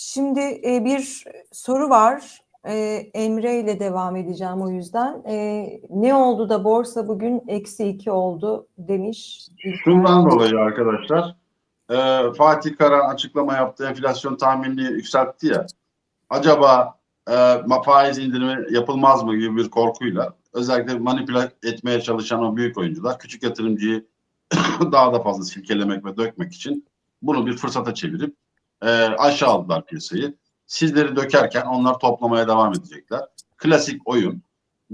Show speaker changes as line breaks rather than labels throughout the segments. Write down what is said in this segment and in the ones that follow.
Şimdi e, bir soru var. E, Emre ile devam edeceğim o yüzden. E, ne oldu da borsa bugün eksi iki oldu demiş.
Şundan dolayı arkadaşlar e, Fatih Kara açıklama yaptı enflasyon tahminini yükseltti ya acaba e, faiz indirimi yapılmaz mı gibi bir korkuyla özellikle manipüle etmeye çalışan o büyük oyuncular küçük yatırımcıyı daha da fazla silkelemek ve dökmek için bunu bir fırsata çevirip e, aşağı aldılar piyasayı. Sizleri dökerken onlar toplamaya devam edecekler. Klasik oyun.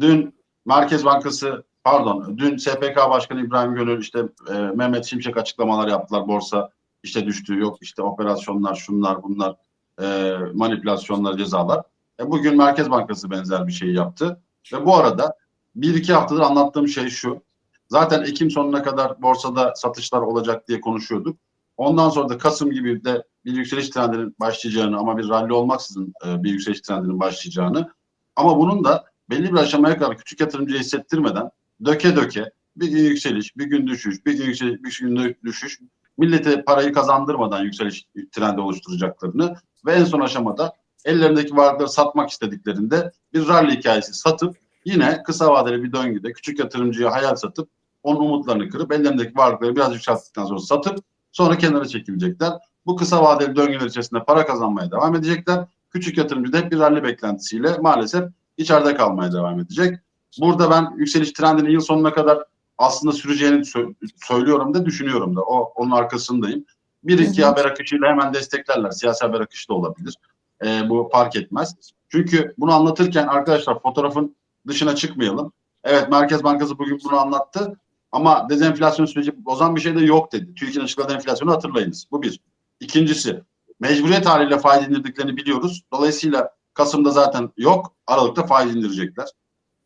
Dün Merkez Bankası pardon dün SPK Başkanı İbrahim Gönül işte e, Mehmet Şimşek açıklamalar yaptılar. Borsa işte düştü yok işte operasyonlar şunlar bunlar e, manipülasyonlar cezalar. E, bugün Merkez Bankası benzer bir şey yaptı. Ve bu arada bir iki haftadır anlattığım şey şu. Zaten Ekim sonuna kadar borsada satışlar olacak diye konuşuyorduk. Ondan sonra da Kasım gibi de bir yükseliş trendinin başlayacağını ama bir rally olmaksızın e, bir yükseliş trendinin başlayacağını ama bunun da belli bir aşamaya kadar küçük yatırımcıya hissettirmeden döke döke bir gün yükseliş, bir gün düşüş, bir gün yükseliş, bir gün düşüş millete parayı kazandırmadan yükseliş trendi oluşturacaklarını ve en son aşamada ellerindeki varlıkları satmak istediklerinde bir rally hikayesi satıp yine kısa vadeli bir döngüde küçük yatırımcıya hayal satıp onun umutlarını kırıp ellerindeki varlıkları biraz yükselttikten sonra satıp sonra kenara çekilecekler. Bu kısa vadeli döngüler içerisinde para kazanmaya devam edecekler. Küçük yatırımcı da hep bir rally beklentisiyle maalesef içeride kalmaya devam edecek. Burada ben yükseliş trendinin yıl sonuna kadar aslında süreceğini sö- söylüyorum da düşünüyorum da. O onun arkasındayım. Bir iki
Hı hı.
haber akışıyla hemen desteklerler. Siyasi haber akışı da olabilir. Ee, bu fark etmez. Çünkü bunu anlatırken arkadaşlar fotoğrafın dışına çıkmayalım. Evet Merkez Bankası bugün bunu anlattı. Ama dezenflasyon süreci bozan bir şey de yok dedi. TÜİK'in açıkladığı enflasyonu hatırlayınız. Bu bir. İkincisi mecburiyet haliyle faiz indirdiklerini biliyoruz. Dolayısıyla Kasım'da zaten yok. Aralıkta faiz indirecekler.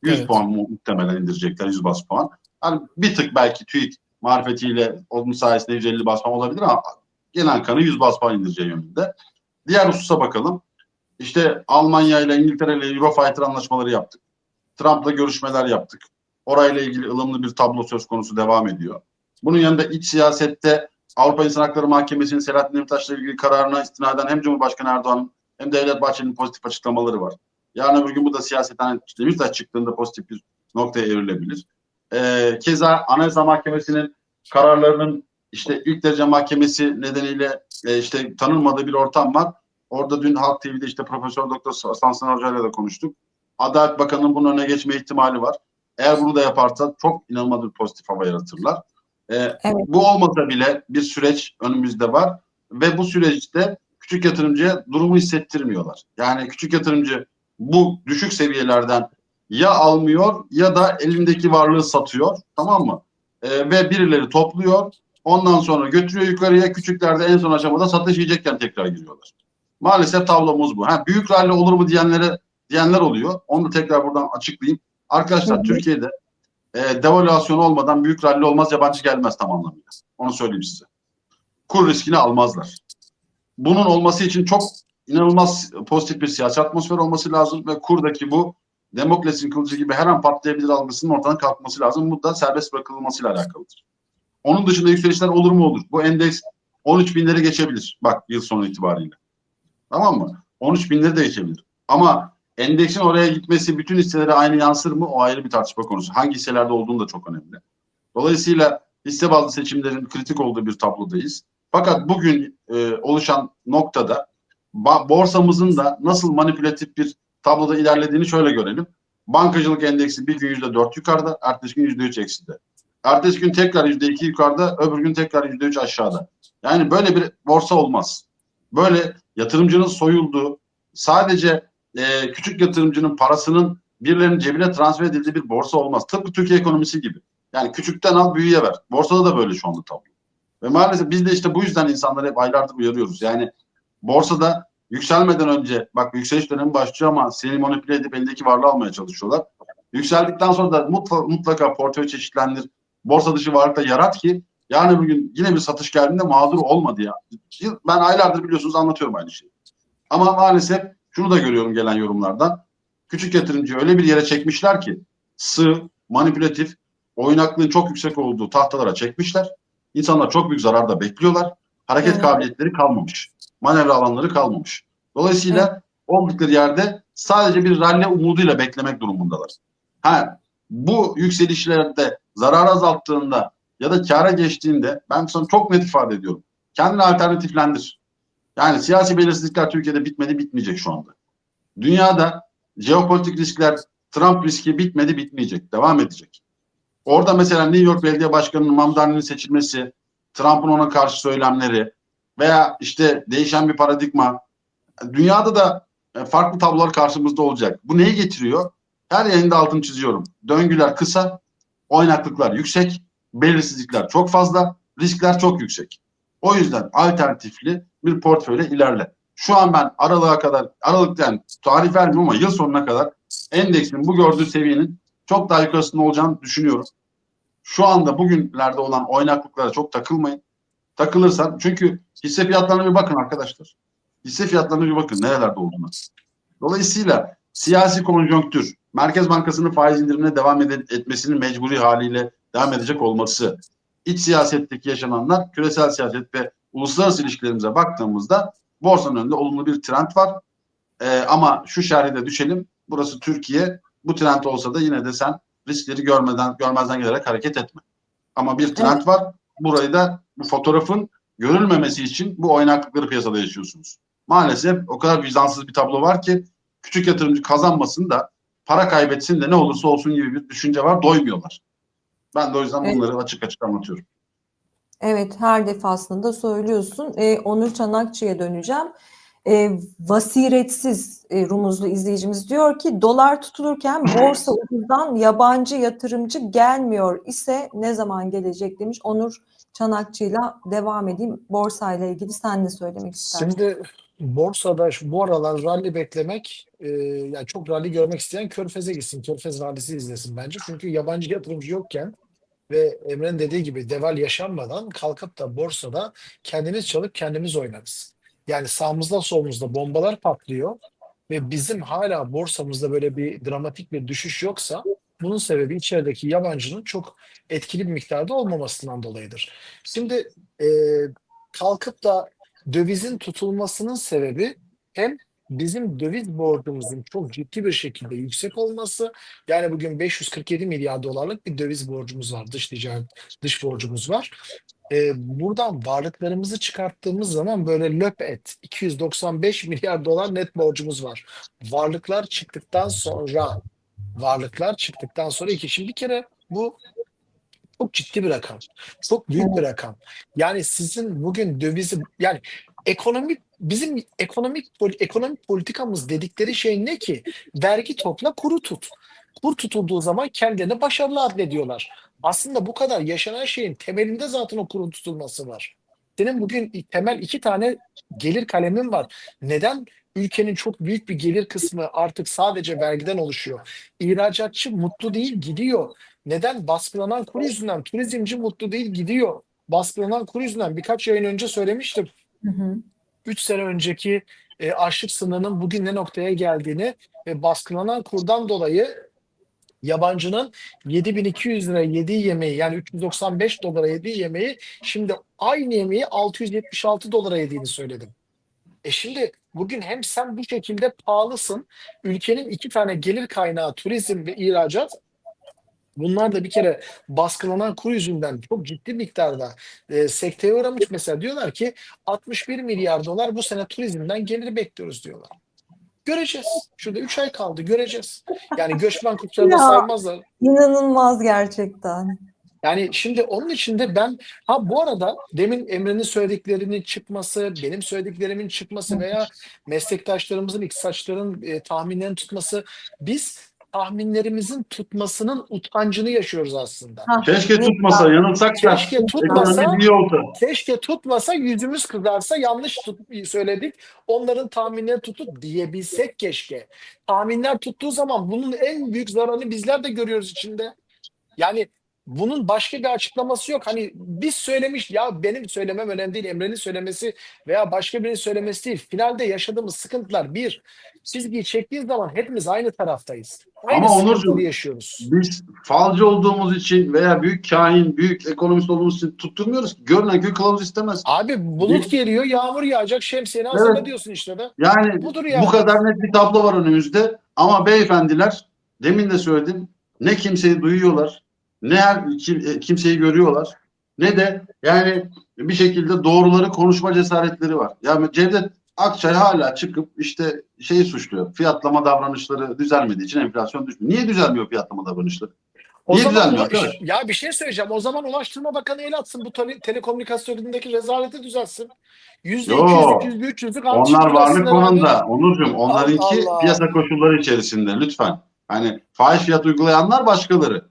100
Evet.
puan mu- muhtemelen indirecekler 100 bas puan. Yani bir tık belki TÜİK marifetiyle onun sayesinde 150 bas puan olabilir ama genel kanı 100 bas puan indireceği yönünde. Diğer hususa bakalım. İşte Almanya ile İngiltere ile Eurofighter anlaşmaları yaptık. Trump'la görüşmeler yaptık. Orayla ilgili ılımlı bir tablo söz konusu devam ediyor. Bunun yanında iç siyasette Avrupa İnsan Hakları Mahkemesi'nin Selahattin Demirtaş'la ilgili kararına istinaden hem Cumhurbaşkanı Erdoğan'ın hem Devlet Bahçeli'nin pozitif açıklamaları var. Yarın öbür gün bu da siyasetten Demirtaş çıktığında pozitif bir noktaya evrilebilir. Ee, keza Anayasa Mahkemesi'nin kararlarının işte ilk derece mahkemesi nedeniyle e, işte tanınmadığı bir ortam var. Orada dün Halk TV'de işte Profesör Doktor Sansan Hoca ile de konuştuk. Adalet Bakanı'nın bunun önüne geçme ihtimali var. Eğer bunu da yaparsa çok inanılmaz bir pozitif hava yaratırlar. Ee,
Evet.
Bu olmasa bile bir süreç önümüzde var ve bu süreçte küçük yatırımcıya durumu hissettirmiyorlar. Yani küçük yatırımcı bu düşük seviyelerden ya almıyor ya da elindeki varlığı satıyor tamam mı? Ee, ve birileri topluyor ondan sonra götürüyor yukarıya küçüklerde en son aşamada satış yiyecekken tekrar giriyorlar. Maalesef tablomuz bu. Ha, büyük rally olur mu diyenlere diyenler oluyor. Onu da tekrar buradan açıklayayım. Arkadaşlar. Türkiye'de e, devalüasyon olmadan büyük rally olmaz yabancı gelmez tam anlamıyla. Onu söyleyeyim size. Kur riskini almazlar. Bunun olması için çok inanılmaz pozitif bir siyasi atmosfer olması lazım ve kurdaki bu demokrasinin kılıcı gibi her an patlayabilir algısının ortadan kalkması lazım. Bu da serbest bırakılmasıyla alakalıdır. Onun dışında yükselişler olur mu olur. Bu endeks 13 binleri geçebilir. Bak yıl sonu itibariyle. Tamam mı? 13 binleri de geçebilir. Ama endeksin oraya gitmesi bütün hisselere aynı yansır mı? O ayrı bir tartışma konusu. Hangi hisselerde olduğunu da çok önemli. Dolayısıyla hisse bazlı seçimlerin kritik olduğu bir tablodayız. Fakat bugün e, oluşan noktada borsamızın da nasıl manipülatif bir tabloda ilerlediğini şöyle görelim. Bankacılık endeksi bir gün yüzde dört yukarıda, ertesi gün yüzde üç ekside. Ertesi gün tekrar yüzde iki yukarıda, öbür gün tekrar yüzde üç aşağıda. Yani böyle bir borsa olmaz. Böyle yatırımcının soyulduğu, sadece e, küçük yatırımcının parasının birilerinin cebine transfer edildiği bir borsa olmaz. Tıpkı Türkiye ekonomisi gibi. Yani küçükten al büyüye ver. Borsada da böyle şu anda tablo. Ve maalesef biz de işte bu yüzden insanları hep aylardır uyarıyoruz. Yani borsada yükselmeden önce bak yükseliş dönemi başlıyor ama seni manipüle edip elindeki varlığı almaya çalışıyorlar. Yükseldikten sonra da mutlaka, mutlaka portföy çeşitlendir. Borsa dışı varlıkla yarat ki yani bugün yine bir satış geldiğinde mağdur olmadı ya. Ben aylardır biliyorsunuz anlatıyorum aynı şeyi. Ama maalesef şunu da görüyorum gelen yorumlardan. Küçük yatırımcıyı öyle bir yere çekmişler ki sığ, manipülatif, oynaklığın çok yüksek olduğu tahtalara çekmişler. İnsanlar çok büyük zararda bekliyorlar. Hareket
Evet.
kabiliyetleri kalmamış. Manevra alanları kalmamış. Dolayısıyla oldukları yerde sadece bir rally umuduyla beklemek durumundalar. Ha, bu yükselişlerde zarar azalttığında ya da kâra geçtiğinde ben sana çok net ifade ediyorum. Kendini alternatiflendir. Yani siyasi belirsizlikler Türkiye'de bitmedi bitmeyecek şu anda. Dünyada jeopolitik riskler Trump riski bitmedi bitmeyecek. Devam edecek. Orada mesela New York Belediye Başkanı'nın Mamdani'nin seçilmesi, Trump'ın ona karşı söylemleri veya işte değişen bir paradigma. Dünyada da e, farklı tablolar karşımızda olacak. Bu neyi getiriyor? Her yerinde altını çiziyorum. Döngüler kısa, oynaklıklar yüksek, belirsizlikler çok fazla, riskler çok yüksek. O yüzden alternatifli bir portföyle ilerle. Şu an ben aralığa kadar, aralıktan tarih vermiyorum ama yıl sonuna kadar endeksin bu gördüğü seviyenin çok daha yukarısında olacağını düşünüyorum. Şu anda bugünlerde olan oynaklıklara çok takılmayın. Takılırsan çünkü hisse fiyatlarına bir bakın arkadaşlar. Hisse fiyatlarına bir bakın nerelerde olduğuna. Dolayısıyla siyasi konjonktür, Merkez Bankası'nın faiz indirimine devam ed- etmesinin mecburi haliyle devam edecek olması, iç siyasetteki yaşananlar, küresel siyaset ve uluslararası ilişkilerimize baktığımızda borsanın önünde olumlu bir trend var. Ee, ama şu şerhide düşelim. Burası Türkiye. Bu trend olsa da yine de sen riskleri görmeden görmezden gelerek hareket etme. Ama bir trend var. Burayı da bu fotoğrafın görülmemesi için bu oynaklıkları piyasada yaşıyorsunuz. Maalesef o kadar vicdansız bir tablo var ki küçük yatırımcı kazanmasın da para kaybetsin de ne olursa olsun gibi bir düşünce var. Doymuyorlar. Ben de o yüzden
Evet.
bunları açık açık anlatıyorum.
Evet, her defasında söylüyorsun. Ee, Onur Çanakçı'ya döneceğim. Ee, vasiretsiz e, rumuzlu izleyicimiz diyor ki dolar tutulurken borsa ucuzdan yabancı yatırımcı gelmiyor ise ne zaman gelecek demiş. Onur Çanakçı'yla devam edeyim. Borsayla ilgili sen ne söylemek istersin?
Şimdi borsada şu- bu aralar rally beklemek, e, yani çok rally görmek isteyen Körfez'e gitsin. Körfez rallisi izlesin bence. Çünkü yabancı yatırımcı yokken ve Emre'nin dediği gibi deval yaşanmadan kalkıp da borsada kendimiz çalıp kendimiz oynarız. Yani sağımızda solumuzda bombalar patlıyor ve bizim hala borsamızda böyle bir dramatik bir düşüş yoksa bunun sebebi içerideki yabancının çok etkili bir miktarda olmamasından dolayıdır. Şimdi e, kalkıp da dövizin tutulmasının sebebi hem bizim döviz borcumuzun çok ciddi bir şekilde yüksek olması. Yani bugün 547 milyar dolarlık bir döviz borcumuz var. Dış ticaret, dış borcumuz var. Ee, buradan varlıklarımızı çıkarttığımız zaman böyle löp et 295 milyar dolar net borcumuz var. Varlıklar çıktıktan sonra varlıklar çıktıktan sonra iki. Şimdi bir kere bu çok ciddi bir rakam. Çok büyük bir rakam. Yani sizin bugün dövizi yani ekonomik bizim ekonomik ekonomik politikamız dedikleri şey ne ki? Vergi topla, kuru tut. Kur tutulduğu zaman kendilerine başarılı addediyorlar. Aslında bu kadar yaşanan şeyin temelinde zaten o kurun tutulması var. Senin bugün temel iki tane gelir kalemin var. Neden ülkenin çok büyük bir gelir kısmı artık sadece vergiden oluşuyor? İhracatçı mutlu değil, gidiyor. Neden? Baskılanan kur yüzünden turizmci mutlu değil, gidiyor. Baskılanan kur yüzünden birkaç yayın önce söylemiştim.
Hı hı.
3 sene önceki e, açlık sınırının bugün ne noktaya geldiğini ve baskılanan kurdan dolayı yabancının 7200 lira yediği yemeği yani 395 dolara yediği yemeği şimdi aynı yemeği 676 dolara yediğini söyledim. E şimdi bugün hem sen bu şekilde pahalısın, ülkenin iki tane gelir kaynağı turizm ve ihracat Bunlar da bir kere baskılanan kur yüzünden çok ciddi miktarda e, sekteye uğramış. Mesela diyorlar ki 61 milyar dolar bu sene turizmden gelir bekliyoruz diyorlar. Göreceğiz. Şurada 3 ay kaldı göreceğiz. Yani göçmen
Ya.
saymazlar.
İnanılmaz gerçekten.
Yani şimdi onun için de ben ha bu arada demin Emre'nin söylediklerinin çıkması, benim söylediklerimin çıkması veya meslektaşlarımızın, iktisatçıların e, tahminlerini tutması biz tahminlerimizin tutmasının utancını yaşıyoruz aslında.
Ha,
Keşke tutmasa, yanılsak da
Keşke tutmasa, keşke tutmasa yüzümüz kızarsa yanlış tut, söyledik. Onların tahminleri tutup diyebilsek keşke. Tahminler tuttuğu zaman bunun en büyük zararını bizler de görüyoruz içinde. Yani bunun başka bir açıklaması yok. Hani biz söylemiş ya benim söylemem önemli değil. Emre'nin söylemesi veya başka birinin söylemesi değil. Finalde yaşadığımız sıkıntılar bir. Çizgiyi çektiğin zaman hepimiz aynı taraftayız. Aynı
Ama Onurcuğum,
yaşıyoruz.
Biz falcı olduğumuz için veya büyük kahin, büyük ekonomist olduğumuz için tutturmuyoruz. ki. Görünen köy kılavuz istemez.
Abi bulut geliyor, yağmur yağacak, şemsiyeni hazırla diyorsun işte de.
Yani
Budur yani.
bu kadar net bir tablo var önümüzde. Ama beyefendiler demin de söyledim ne kimseyi duyuyorlar ne her kim- e, kimseyi görüyorlar ne de yani bir şekilde doğruları konuşma cesaretleri var. Yani Cevdet Akçay hala çıkıp işte şeyi suçluyor. Fiyatlama davranışları düzelmediği için enflasyon düşmüyor. Niye düzelmiyor fiyatlama davranışları?
O
Niye
zaman
düzelmiyor
Ulaş- ya bir şey söyleyeceğim. O zaman Ulaştırma Bakanı el atsın. Bu tele, telekomünikasyonundaki rezaleti düzelsin. Yüzde
Yo.
200'lük, yüzde 300'lük
Onlar varlık konumda. Onurcuğum onlarınki
Allah Allah.
piyasa koşulları içerisinde lütfen. Hani fahiş fiyat uygulayanlar başkaları.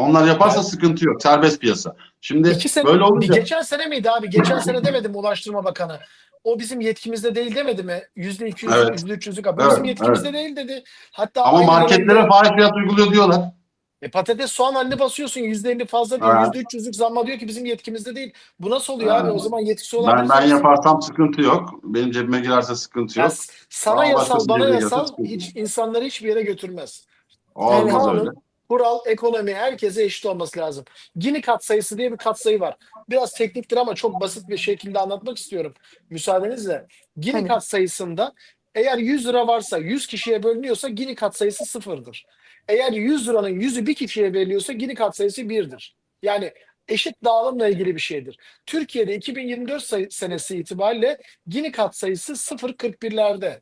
Onlar yaparsa
Ben-
sıkıntı yok. Serbest piyasa. Şimdi
İki sene,
böyle olunca
geçen sene miydi abi? Geçen sene demedi mi Ulaştırma Bakanı? O bizim yetkimizde değil demedi mi? Yüzde 200,
Evet.
yüzde 300'lük. Bu
Evet,
bizim yetkimizde değil dedi. Hatta
ama marketlere fahiş fiyat uyguluyor diyorlar.
E patates soğan haline basıyorsun yüzde elli fazla diyor. Yüzde üç yüzlük zamma diyor ki bizim yetkimizde değil. Bu nasıl oluyor
Ha.
abi? O zaman yetkisi olan
Ben ben yaparsam sıkıntı yok. Benim cebime girerse sıkıntı
Ya
yok.
s- sana
Ama
yasal bana yasal hiç insanları hiçbir yere götürmez.
Olmaz
kanun,
öyle.
Kural, ekonomi herkese eşit olması lazım. Gini katsayısı diye bir katsayı var. Biraz tekniktir ama çok basit bir şekilde anlatmak istiyorum. Müsaadenizle. Gini
Tabii.
katsayısında eğer 100 lira varsa 100 kişiye bölünüyorsa Gini katsayısı sıfırdır. Eğer 100 liranın 100'ü bir kişiye veriliyorsa Gini katsayısı birdir. Yani eşit dağılımla ilgili bir şeydir. Türkiye'de 2024 sayı- senesi itibariyle Gini katsayısı 0.41'lerde.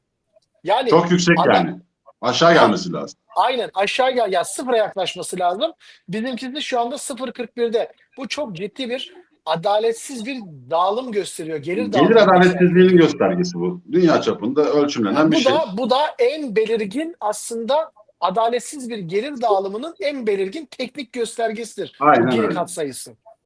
Yani
Çok yüksek
Adam-
yani. Aşağı gelmesi lazım.
Aynen aşağı gel ya sıfıra yaklaşması lazım. Bizimkisi de şu anda 0.41'de. Bu çok ciddi bir adaletsiz bir dağılım gösteriyor. Gelir, dağılımı
Gelir adaletsizliğinin göstergesi bu. Dünya çapında ölçümlenen
Yani
bir
bu
şey.
da bu da en belirgin aslında adaletsiz bir gelir dağılımının en belirgin teknik göstergesidir.
Aynen
Bu geri
öyle.
katsayısı.